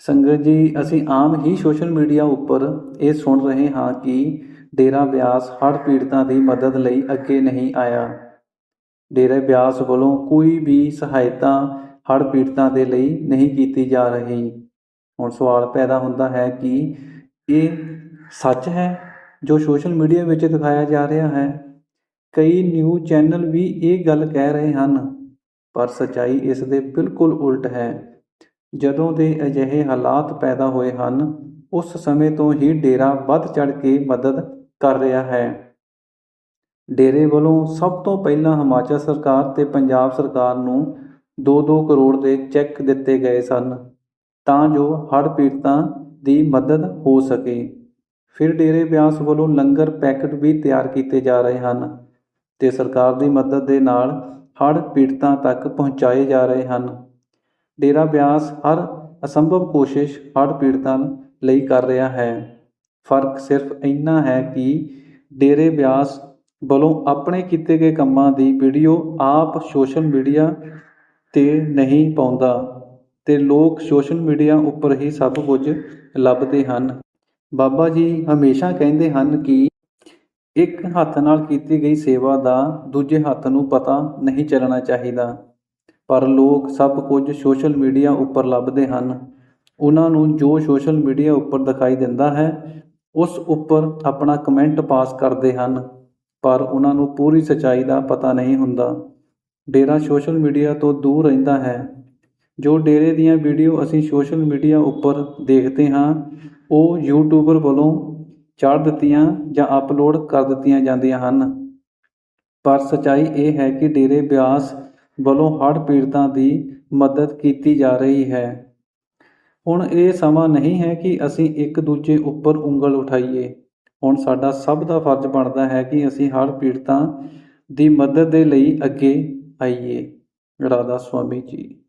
ਸੰਗਤ ਜੀ, ਅਸੀਂ ਆਮ ਹੀ ਸੋਸ਼ਲ ਮੀਡੀਆ ਉੱਪਰ ਇਹ ਸੁਣ ਰਹੇ ਹਾਂ ਕਿ ਡੇਰਾ ਬਿਆਸ ਹੜ੍ਹ ਪੀੜਤਾਂ ਦੀ ਮਦਦ ਲਈ ਅੱਗੇ ਨਹੀਂ ਆਇਆ। ਡੇਰਾ ਬਿਆਸ ਵੱਲੋਂ ਕੋਈ ਵੀ ਸਹਾਇਤਾ ਹੜ੍ਹ ਪੀੜਤਾਂ ਦੇ ਲਈ ਨਹੀਂ ਕੀਤੀ ਜਾ ਰਹੀ। ਹੁਣ ਸਵਾਲ ਪੈਦਾ ਹੁੰਦਾ ਹੈ ਕਿ ਇਹ ਸੱਚ ਹੈ ਜੋ ਸੋਸ਼ਲ ਮੀਡੀਆ ਵਿੱਚ ਦਿਖਾਇਆ ਜਾ ਰਿਹਾ ਹੈ? ਕਈ ਨਿਊਜ਼ ਚੈਨਲ ਵੀ ਇਹ ਗੱਲ ਕਹਿ ਰਹੇ ਹਨ, ਪਰ ਸੱਚਾਈ ਇਸ ਦੇ ਬਿਲਕੁਲ ਉਲਟ ਹੈ। ਜਦੋਂ ਦੇ ਅਜਿਹੇ ਹਾਲਾਤ ਪੈਦਾ ਹੋਏ ਹਨ, ਉਸ ਸਮੇਂ ਤੋਂ ਹੀ ਡੇਰਾ ਵੱਧ ਚੜ ਕੇ ਮਦਦ ਕਰ ਰਿਹਾ ਹੈ। ਡੇਰੇ ਵੱਲੋਂ ਸਭ ਤੋਂ ਪਹਿਲਾਂ ਹਿਮਾਚਲ ਸਰਕਾਰ ਤੇ ਪੰਜਾਬ ਸਰਕਾਰ ਨੂੰ 2-2 ਕਰੋੜ ਦੇ ਚੈੱਕ ਦਿੱਤੇ ਗਏ ਸਨ, ਤਾਂ ਜੋ ਹੜ੍ਹ ਪੀੜਤਾਂ ਦੀ ਮਦਦ ਹੋ ਸਕੇ। ਫਿਰ ਡੇਰੇ ਬਿਆਸ ਵੱਲੋਂ ਲੰਗਰ ਪੈਕਟ ਵੀ ਤਿਆਰ ਕੀਤੇ ਜਾ ਰਹੇ ਹਨ ਤੇ ਸਰਕਾਰ ਦੀ ਮਦਦ ਦੇ ਨਾਲ ਹੜ੍ਹ ਪੀੜਤਾਂ ਤੱਕ ਪਹੁੰਚਾਏ ਜਾ ਰਹੇ ਹਨ। ਡੇਰਾ ਬਿਆਸ ਹਰ ਅਸੰਭਵ ਕੋਸ਼ਿਸ਼ ਹੜ੍ਹ ਪੀੜਤਾਂ ਲਈ ਕਰ ਰਿਹਾ ਹੈ। ਫ਼ਰਕ ਸਿਰਫ ਇੰਨਾ ਹੈ ਕਿ ਡੇਰੇ ਬਿਆਸ ਵੱਲੋਂ ਆਪਣੇ ਕੀਤੇ ਗਏ ਕੰਮਾਂ ਦੀ ਵੀਡੀਓ ਆਪ ਸੋਸ਼ਲ ਮੀਡੀਆ ਤੇ ਨਹੀਂ ਪਾਉਂਦਾ ਤੇ ਲੋਕ ਸੋਸ਼ਲ ਮੀਡੀਆ ਉੱਪਰ ਹੀ ਸਭ ਕੁਝ ਲੱਭਦੇ ਹਨ। ਬਾਬਾ ਜੀ ਹਮੇਸ਼ਾ ਕਹਿੰਦੇ ਹਨ ਕਿ ਇੱਕ ਹੱਥ ਨਾਲ ਕੀਤੀ ਗਈ ਸੇਵਾ ਦਾ ਦੂਜੇ ਹੱਥ ਨੂੰ ਪਤਾ ਨਹੀਂ ਚੱਲਣਾ ਚਾਹੀਦਾ। ਪਰ ਲੋਕ ਸਭ ਕੁਝ ਸੋਸ਼ਲ ਮੀਡੀਆ ਉੱਪਰ ਲੱਭਦੇ ਹਨ। ਉਹਨਾਂ ਨੂੰ ਜੋ ਸੋਸ਼ਲ ਮੀਡੀਆ ਉੱਪਰ ਦਿਖਾਈ ਦਿੰਦਾ ਹੈ, ਉਸ ਉੱਪਰ ਆਪਣਾ ਕਮੈਂਟ ਪਾਸ ਕਰਦੇ ਹਨ, ਪਰ ਉਹਨਾਂ ਨੂੰ ਪੂਰੀ ਸੱਚਾਈ ਦਾ ਪਤਾ ਨਹੀਂ ਹੁੰਦਾ। ਡੇਰਾ ਸੋਸ਼ਲ ਮੀਡੀਆ ਤੋਂ ਦੂਰ ਰਹਿੰਦਾ ਹੈ। ਜੋ ਡੇਰੇ ਦੀਆਂ ਵੀਡੀਓ ਅਸੀਂ ਸੋਸ਼ਲ ਮੀਡੀਆ ਉੱਪਰ ਦੇਖਦੇ ਹਾਂ, ਉਹ ਯੂਟਿਊਬਰ ਵੱਲੋਂ ਚਾੜ ਦਿੱਤੀਆਂ ਜਾਂ ਅਪਲੋਡ ਕਰ ਦਿੱਤੀਆਂ ਜਾਂਦੀਆਂ ਹਨ। ਪਰ ਸਚਾਈ ਇਹ ਹੈ ਕਿ ਡੇਰੇ ਬਿਆਸ ਵੱਲੋਂ ਹੜ੍ਹ ਪੀੜਤਾਂ ਦੀ ਮਦਦ ਕੀਤੀ ਜਾ ਰਹੀ ਹੈ। ਹੁਣ ਇਹ ਸਮਾਂ ਨਹੀਂ ਹੈ ਕਿ ਅਸੀਂ ਇੱਕ ਦੂਜੇ ਉੱਪਰ ਉਂਗਲ ਉਠਾਈਏ। ਹੁਣ ਸਾਡਾ ਸਭ ਦਾ ਫਰਜ਼ ਬਣਦਾ ਹੈ ਕਿ ਅਸੀਂ ਹੜ੍ਹ ਪੀੜਤਾਂ ਦੀ ਮਦਦ ਦੇ ਲਈ ਅੱਗੇ ਆਈਏ। ਰਾਧਾ ਸੁਆਮੀ ਜੀ।